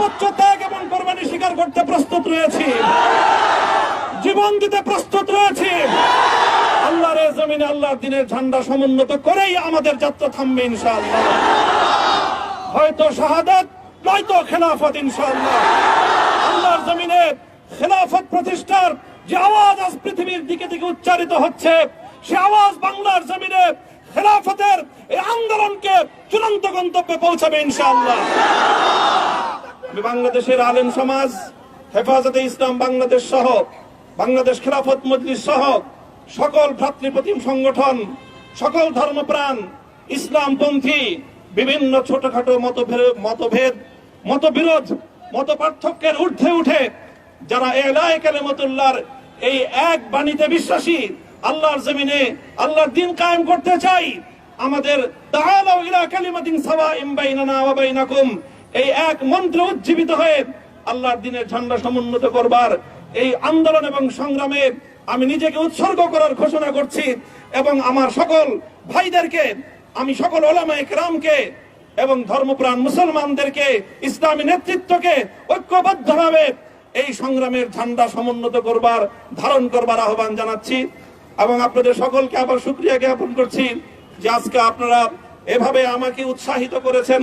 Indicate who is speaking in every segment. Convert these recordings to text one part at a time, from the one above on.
Speaker 1: সর্বোচ্চ ত্যাগ এবং কোরবানি স্বীকার করতে প্রস্তুত রয়েছি। জীবন দিতে প্রস্তুত রয়েছি। আল্লাহর এই জমিনে আল্লাহর দিনের ঝান্ডা সমুন্নত করেই আমাদের যাত্রা থামবে ইনশাআল্লাহ। হয়তো শাহাদাত, নয়তো খেলাফত ইনশাআল্লাহ। আল্লাহর জমিনে খেলাফত প্রতিষ্ঠার যে আওয়াজ আজ পৃথিবীর দিকে দিকে উচ্চারিত হচ্ছে, সে আওয়াজ বাংলার জমিনে খেলাফতের এই আন্দোলনকে চূড়ান্ত গন্তব্যে পৌঁছাবে ইনশাআল্লাহ। আমি বাংলাদেশের আলেম সমাজ, হেফাজতে ইসলাম বাংলাদেশ সহ, বাংলাদেশ খেলাফত মজলিস সহ সকল ভ্রাতৃপ্রতিম সংগঠন, সকল ধর্মপ্রাণ, ইসলামপন্থী, বিভিন্ন ছোটখাটো মতভেদ মতভেদ, মতবিরোধ মত পার্থক্যের ঊর্ধ্বে উঠে যারা এলায় কালেমতুল্লাহর এই এক বাণীতে বিশ্বাসী, আল্লাহর জমিনে আল্লাহর দিন কায়েম করতে চাই, আমাদের তাআলাউ ইলা কালিমাতিন সাওয়াইম বাইনানা ওয়া এই এক মন্ত্র উজ্জীবিত হয়ে আল্লাহর দিনের ঝান্ডা সমুন্নত করবার এই আন্দোলন এবং সংগ্রামে আমি নিজেকে উৎসর্গ করার ঘোষণা করছি এবং আমার সকল ভাইদেরকে, আমি সকল ওলামায়ে কেরামকে এবং ধর্মপ্রাণ মুসলমানদেরকে, ইসলামী নেতৃত্বকে ঐক্যবদ্ধভাবে এই সংগ্রামের ঝান্ডা সমুন্নত করবার, ধারণ করবার আহ্বান জানাচ্ছি এবং আপনাদের সকলকে আবার শুক্রিয়া জ্ঞাপন করছি যে আজকে আপনারা এভাবে আমাকে উৎসাহিত করেছেন।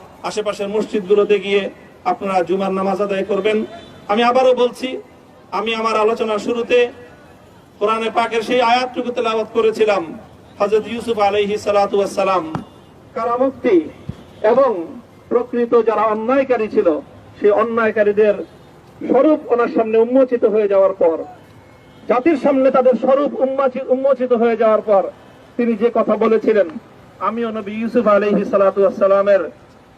Speaker 1: আশেপাশের মসজিদগুলোতে গিয়ে আপনারা জুমার নামাজ আদায় করবেন। আমি আবারও বলছি, আমি আমার আলোচনার শুরুতে কোরআনে পাকের সেই আয়াতটুকু তেলাওয়াত করেছিলাম, হযরত ইউসুফ আলাইহি সালাতু সালাম কারামুক্তি এবং প্রকৃত যারা অন্যায়কারী ছিল, সেই অন্যায়কারীদের স্বরূপ ওনার সামনে উন্মোচিত হয়ে যাওয়ার পর, জাতির সামনে তাদের স্বরূপ উন্মোচি- উন্মোচিত হয়ে যাওয়ার পর তিনি যে কথা বলেছিলেন, আমিও নবী ইউসুফ আলাইহি সালাতু সালামের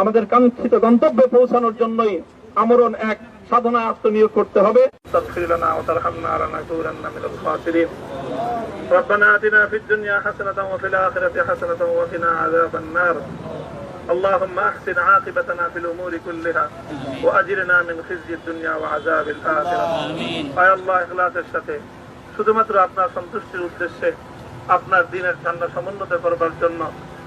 Speaker 1: আমাদের কাঙ্ক্ষিত গন্তব্যে পৌঁছানোর জন্যই আমরণ এক সাধনা আত্মনিয়োগ করতে হবে তাগফির লানা ওয়া তারহামনা লানাকুনান্না মিনাল খাসিরিন ربنا آتنا في الدنيا حسنة وفي الآخرة حسنة وقنا عذاب النار اللهم أحسن عاقبتنا في الأمور كلها وأجرنا من خزي الدنيا وعذاب الآخرة আয় আল্লাহ ইখলাসের সাথে শুধুমাত্র আপনার সন্তুষ্টির উদ্দেশ্যে আপনার দিনের ঠান্ডা সমুন্নত করবার জন্য যে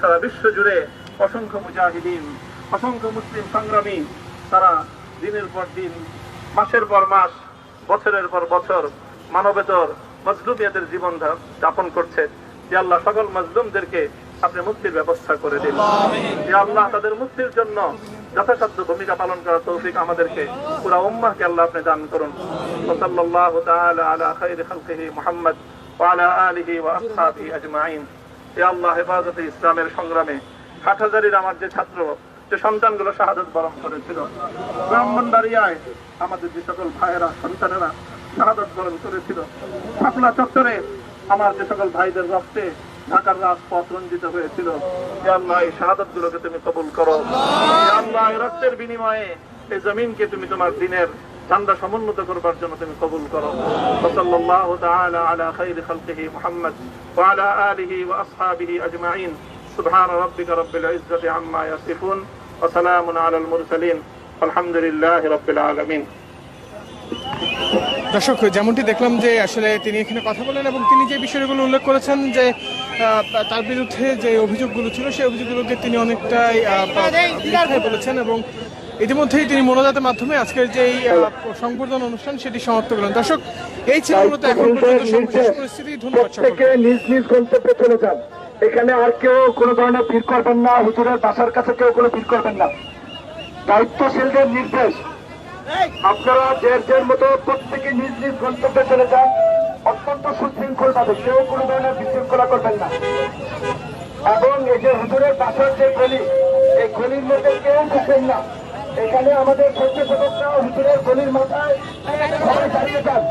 Speaker 1: সারা বিশ্ব জুড়ে অসংখ্য মুজাহিদিন, অসংখ্য মুসলিম সংগ্রামী, তারা দিনের পর দিন, মাসের পর মাস, বছরের পর বছর মানবেতর মজলুমিয়াদের জীবন যাপন করছে। যে আল্লাহ সকল মজলুমদেরকে আপনি মুক্তির ব্যবস্থা করে দিন। যে আল্লাহ তাদের মুক্তির জন্য যথাসাধ্য ভূমিকা পালন করার তৌফিক আমাদেরকে পুরা উম্মাহকে আল্লাহ আপনি দান করুন। সাল্লাল্লাহু তাআলা আলা খাইরি খালকিহি মুহাম্মদ ওয়া আলা আলিহি ওয়া আসহাবিহি আজমাইন। হে আল্লাহ হেফাজতে ইসলামের সংগ্রামে হাটহাজারির আমার যে ছাত্র, যে সন্তানগুলো শাহাদত বরণ করেছিল, ব্রাহ্মণবাড়িয়ায় আমাদের যে সকল ভাইয়েরা, সন্তানেরা শাহাদত বরণ করেছিল, শাপলা চত্বরে আমার যে সকল ভাইদের রক্তে ঢাকার রাজপথ রঞ্জিত হয়েছিল। ইয়া আল্লাহ, এই শাহাদত গুলোকে তুমি কবুল করো। আল্লাহ রক্তের বিনিময়ে এই জমিনকে তুমি তোমার দিনের ঠান্ডা সমুন্নত করবার জন্য তুমি কবুল করো। সাল্লাল্লাহু তাআলা আলা খাইরি খালকিহি মুহাম্মদ ওয়া আলা আলিহি ওয়া আসহাবিহি আজমাইন। সুবহান রাব্বিকা রাব্বিল ইজ্জাতি আম্মা ইয়াসিফুন ওয়া সালামুন আলাল মুরসালিন। আলহামদুলিল্লাহি রাব্বিল আলামিন।
Speaker 2: দর্শক যেমনটি দেখলাম যে আসলে তিনি এখানে কথা বলেন এবং তিনি যে বিষয়গুলো উল্লেখ করেছেন যে তার বিরুদ্ধে যে অভিযোগগুলো ছিল সেই অভিযোগগুলোকে তিনি অনেকটাই বলেছেন এবং ইতিমধ্যেই তিনি মোনাজাতের মাধ্যমে আজকের যে সংবর্ধনা অনুষ্ঠান সেটি সমাপ্ত করলেন। দর্শক এই ছিল মূলত এখন পর্যন্ত পরিস্থিতি ধন্যবাদ
Speaker 3: নিজ নিজ গন্তব্যে চলে যান। এখানে আর কেউ কোনো ধরনের ভিড় করবেন না। হুজুরের বাসার কাছে কেউ কোনো ভিড় করবেন না। দায়িত্বশীলদের নির্দেশ। আপনারা যে যার মতো প্রত্যেকে নিজ নিজ গন্তব্যে চলে যান। অত্যন্ত সুশৃঙ্খল ভাবে কেউ কোনো ধরনের বিশৃঙ্খলা করবেন না। এবং এই যে হুজুরের বাসার যে গলি এই গলির মধ্যে কেউ ঢুকবেন না। এখানে আমাদের স্বেচ্ছাসেবকরা হুজুরের গলির মাথায় দাঁড়িয়ে যান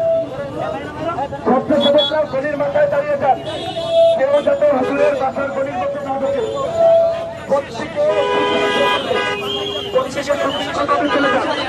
Speaker 3: স্বেচ্ছাসেবকরা গলির মাথায় দাঁড়িয়ে যান কেউ যাতে হুজুরের বাসার গলির মধ্যে না ঢোকে প্রত্যেকে সুশৃঙ্খলভাবে চলে যান